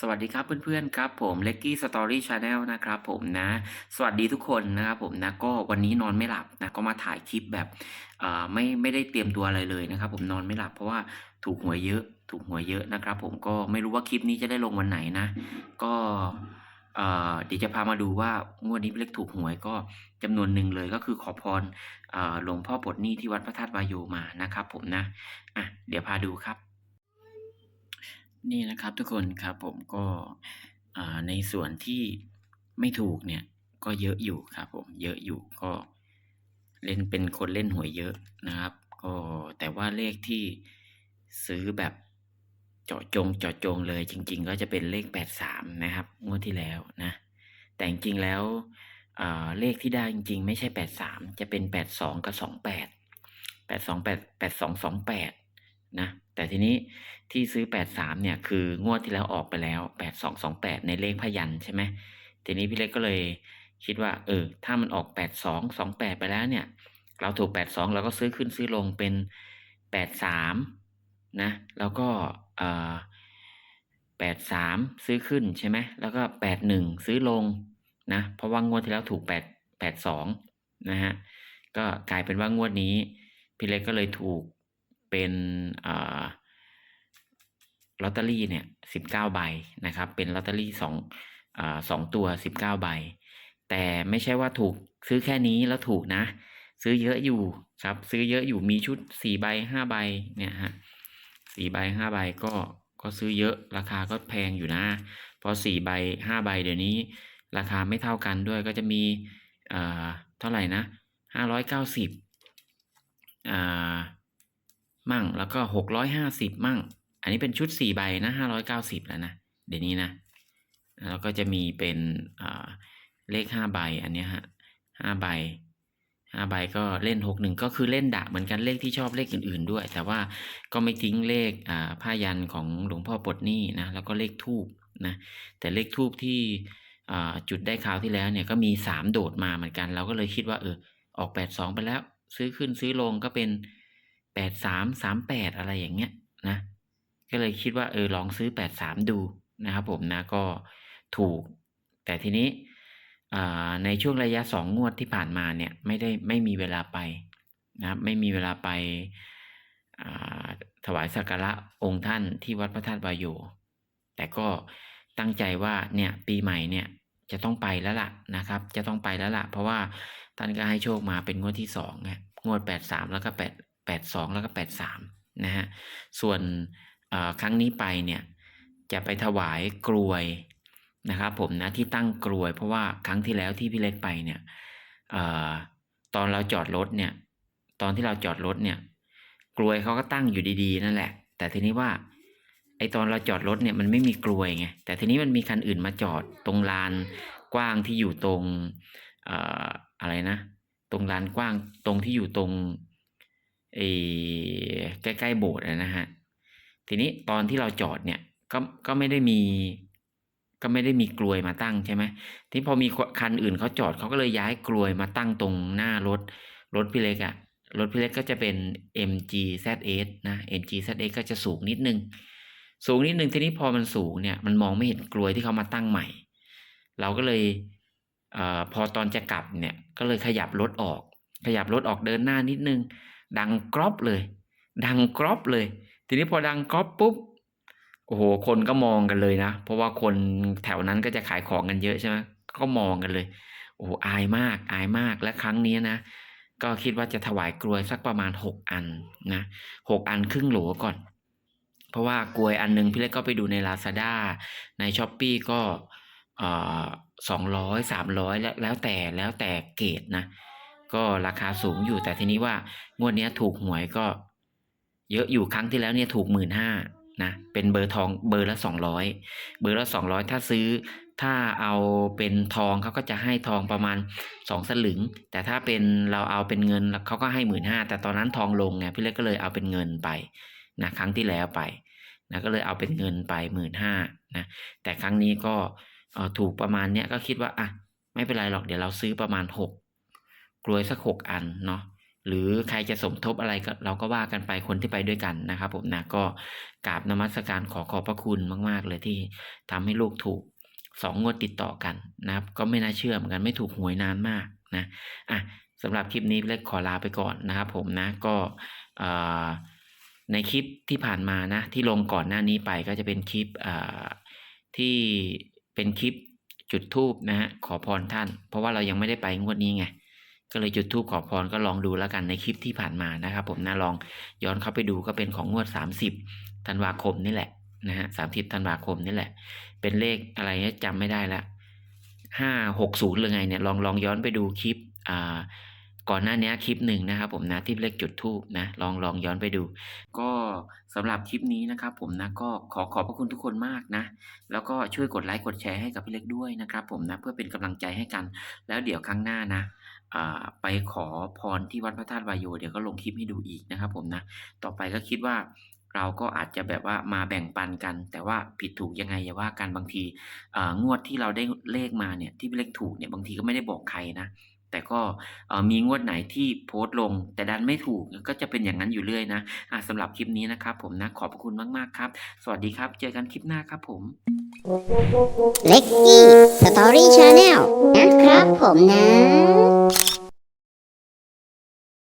สวัสดีครับเพื่อนๆครับผม Leggy Story Channel นะครับผมนะ สวัสดีทุกคนนะครับผมนะก็วันนี้นอนไม่หลับนะก็มาถ่ายคลิปแบบไม่ไม่ได้เตรียมตัวอะไรเลยนะครับ ผมนอนไม่หลับเพราะว่าถูกหวยเยอะ ถูกหวยเยอะนะครับ ผมก็ไม่รู้ว่าคลิปนี้จะได้ลงวันไหนนะ ก็เดี๋ยวจะพามาดูว่างวดนี้เล็กถูกหวยก็จำนวนหนึ่งเลยก็คือขอพรหลวงพ่อปลดหนี้ที่วัดพระธาตุวายโยมานะครับ ผมนะอะเดี๋ยวพาดูครับ นี่นะครับทุกคนครับผมก็ในส่วนที่ไม่ถูกเนี่ยก็เยอะอยู่ครับผมเยอะอยู่ก็เล่นเป็นคนเล่นหวยเยอะนะครับ ก็แต่ว่าเลขที่ซื้อแบบเจาะจงเจาะจงเลยจริง ๆ ก็จะเป็นเลข 83 นะครับงวดที่แล้วนะแต่จริงๆแล้วเลขที่ได้จริง ๆ ไม่ใช่ 83 จะเป็น 82 กับ 28 82 8 82 28 นะแต่ทีนี้ที่ซื้อแปดสามเนี่ยคืองวดที่แล้วออกไปแล้วแปดสองสองแปดในเลขพยันใช่ไหมทีนี้พี่เล็กก็เลยคิดว่า เออ ถ้ามันออกแปดสองสองแปดไปแล้วเนี่ย เราถูกแปดสองเราก็ซื้อขึ้นซื้อลงเป็นแปดสามนะ แล้วก็เอ่อแปดสามซื้อขึ้นใช่ไหมแล้วก็แปดหนึ่งซื้อลงนะ เพราะว่างวดที่แล้วถูกแปดแปดสองนะฮะ ก็กลายเป็นว่างวดนี้ พี่เล็กก็เลยถูก เป็นลอตเตอรี่เนี่ยสิบเก้าใบนะครับ เป็นลอตเตอรี่สองสองตัวสิบเก้าใบ แต่ไม่ใช่ว่าถูกซื้อแค่นี้แล้วถูกนะ ซื้อเยอะอยู่ครับ ซื้อเยอะอยู่มีชุดสี่ใบห้าใบเนี่ยฮะสี่ใบห้าใบก็ก็ซื้อเยอะราคาก็แพงอยู่นะ เพราะสี่ใบห้าใบเดี๋ยวนี้ ราคาไม่เท่ากันด้วยก็จะมีเอ่อเท่าไหร่นะห้าร้อยเก้าสิบอ่า มั่งแล้วก็หกร้อยห้าสิบมั่ง อันนี้เป็นชุดสี่ใบนะห้าร้อยเก้าสิบแล้วนะ เดี๋ยวนี้นะ แล้วก็จะมีเป็นเลขห้าใบอันนี้ฮะห้าใบห้าใบก็เล่นหกหนึ่งก็คือเล่นดะเหมือนกันเลขที่ชอบเลขอื่นๆด้วย แต่ว่าก็ไม่ทิ้งเลขผ้ายันของหลวงพ่อปลดหนี้นะแล้วก็เลขทูบนะแต่เลขทูบที่จุดได้คราวที่แล้วเนี่ยก็มีสามโดดมาเหมือนกัน เราก็เลยคิดว่าเออออกแปดสองไปแล้ว ซื้อขึ้นซื้อลงก็เป็น แปดสามสามแปดอะไรอย่างเงี้ยนะ ก็เลยคิดว่าเออลองซื้อแปดสามดูนะครับผมนะก็ถูก แต่ทีนี้ในช่วงระยะสองงวดที่ผ่านมาเนี่ยไม่ได้ไม่มีเวลาไปนะครับไม่มีเวลาไปถวายสักการะองค์ท่านที่วัดพระธาตุวายโยแต่ก็ตั้งใจว่าเนี่ยปีใหม่เนี่ยจะต้องไปแล้วล่ะนะครับ จะต้องไปแล้วล่ะ เพราะว่าท่านก็ให้โชคมาเป็นงวดที่สองไงงวดแปดสามแล้วก็แปด แปดสองแล้วก็แปดสามนะฮะ ส่วนครั้งนี้ไปเนี่ยจะไปถวายกรวยนะครับผมนะที่ตั้งกรวย เพราะว่าครั้งที่แล้วที่พี่เล็กไปเนี่ยอตอนเราจอดรถเนี่ยตอนที่เราจอดรถเนี่ยกลวยเขาก็ตั้งอยู่ดีๆ นั่นแหละ แต่ทีนี้ว่าไอตอนเราจอดรถเนี่ยมันไม่มีกลวยไงแต่ทีนี้มันมีคันอื่นมาจอดตรงลานกว้างที่อยู่ตรงอออะไรนะ ตรงลานกว้างตรงที่อยู่ตรง ไอ้ใกล้ๆโบสถ์อะนะฮะ ทีนี้ตอนที่เราจอดเนี่ยก็ก็ไม่ได้มี ก็ไม่ได้มีกลวยมาตั้งใช่ไหมที่พอมีคันอื่นเขาจอดเขาก็เลยย้ายกลวยมาตั้งตรงหน้ารถรถพี่เล็กอะรถพี่เล็กก็จะเป็น MG ZS นะ MG ZS ก็จะสูงนิดนึง สูงนิดนึงทีนี้พอมันสูงเนี่ยมันมองไม่เห็นกลวยที่เขามาตั้งใหม่ เราก็เลยเอ่อพอตอนจะกลับเนี่ยก็เลยขยับรถออก ขยับรถออกเดินหน้านิดนึง ดังกรอบเลย ดังกรอบเลย ทีนี้พอดังกรอบปุ๊บโอ้โห คนก็มองกันเลยนะ เพราะว่าคนแถวนั้นก็จะขายของกันเยอะใช่ไหมก็มองกันเลย โอ้โหอายมาก อายมาก และครั้งนี้นะ ก็คิดว่าจะถวายกลวยสักประมาณหกอันนะหกอันครึ่งโหลก่อน เพราะว่ากลวยอันหนึงพี่เล็กก็ไปดูใน Lazada ใน s h อ p e e ก็สองร้อยสามร้อยแล้วแล้วแต่แล้วแต่เกรดนะ ก็ราคาสูงอยู่แต่ทีนี้ว่างวดนี้ถูกหวยก็ เยอะอยู่ครั้งที่แล้วเนี่ยถูกหมื่นห้านะเป็นเบอร์ทองเบอร์ละสองร้อยเบอร์ละสองร้อยถ้าซื้อถ้าเอาเป็นทองเขาก็จะให้ทองประมาณสองสลึง แต่ถ้าเป็นเราเอาเป็นเงินเขาก็ให้หมื่นห้าแต่ตอนนั้นทองลงไงพี่เล็กก็เลยเอาเป็นเงินไปนะครั้งที่แล้วไปนะก็เลยเอาเป็นเงินไปหมื่นห้านะแต่ครั้งนี้ก็เออถูกประมาณเนี้ยก็คิดว่าอะไม่เป็นไรหรอกเดี๋ยวเราซื้อประมาณหก กลวยสักหกอันเนาะหรือใครจะสมทบอะไรก็เราก็ว่ากันไปคนที่ไปด้วยกันนะครับ ผมนะก็กราบนมัสการขอขอบพระคุณมาก ๆ เลยที่ทำให้ลูกถูกสองงวดติดต่อกันนะครับ ก็ไม่น่าเชื่อเหมือนกันไม่ถูกหวยนานมากนะอะสำหรับคลิปนี้เล็กขอลาไปก่อนนะครับผมนะก็ในคลิปที่ผ่านมานะที่ลงก่อนหน้านี้ไปก็จะเป็นคลิปที่เป็นคลิปจุดทูบนะฮะขอพรท่าน เพราะว่าเรายังไม่ได้ไปงวดนี้ไง ก็เลยจุดธูปขอพรก็ลองดูแล้วกันในคลิปที่ผ่านมานะครับ ผมนะลองย้อนเข้าไปดูก็เป็นของงวด 30ธันวาคมนี่แหละนะฮะสามสิบธันวาคมนี่แหละ เป็นเลขอะไรเนี่ยจำไม่ได้ละห้าหกศูนย์หรือไงเนี่ยลองลองย้อนไปดูคลิปอ่า ก่อนหน้านี้คลิปหนึ่งนะครับผมนะที่เลขจุดทูบนะลองลองย้อนไปดู ก็สำหรับคลิปนี้นะครับผมนะก็ขอขอบพระคุณทุกคนมากนะ แล้วก็ช่วยกดไลค์กดแชร์ให้กับพี่เล็กด้วยนะครับผมนะเพื่อเป็นกำลังใจให้กัน แล้วเดี๋ยวครั้งหน้านะไปขอพรที่วัดพระธาตุวายโยเดี๋ยวก็ลงคลิปให้ดูอีกนะครับผมนะต่อไปก็คิดว่าเราก็อาจจะแบบว่ามาแบ่งปันกัน แต่ว่าผิดถูกยังไงอย่าว่ากันบางทีงวดที่เราได้เลขมาเนี่ยที่เลขถูกเนี่ยบางทีก็ไม่ได้บอกใครนะ แต่ก็มีงวดไหนที่โพสต์ลง แต่ดันไม่ถูกก็จะเป็นอย่างนั้นอยู่เรื่อยนะะสำหรับคลิปนี้นะครับ ผมนะขอบคุณมากๆครับ สวัสดีครับ เจอกันคลิปหน้าครับผมเล็กกี้สตอรี่ชาแนลนะครับผมนะ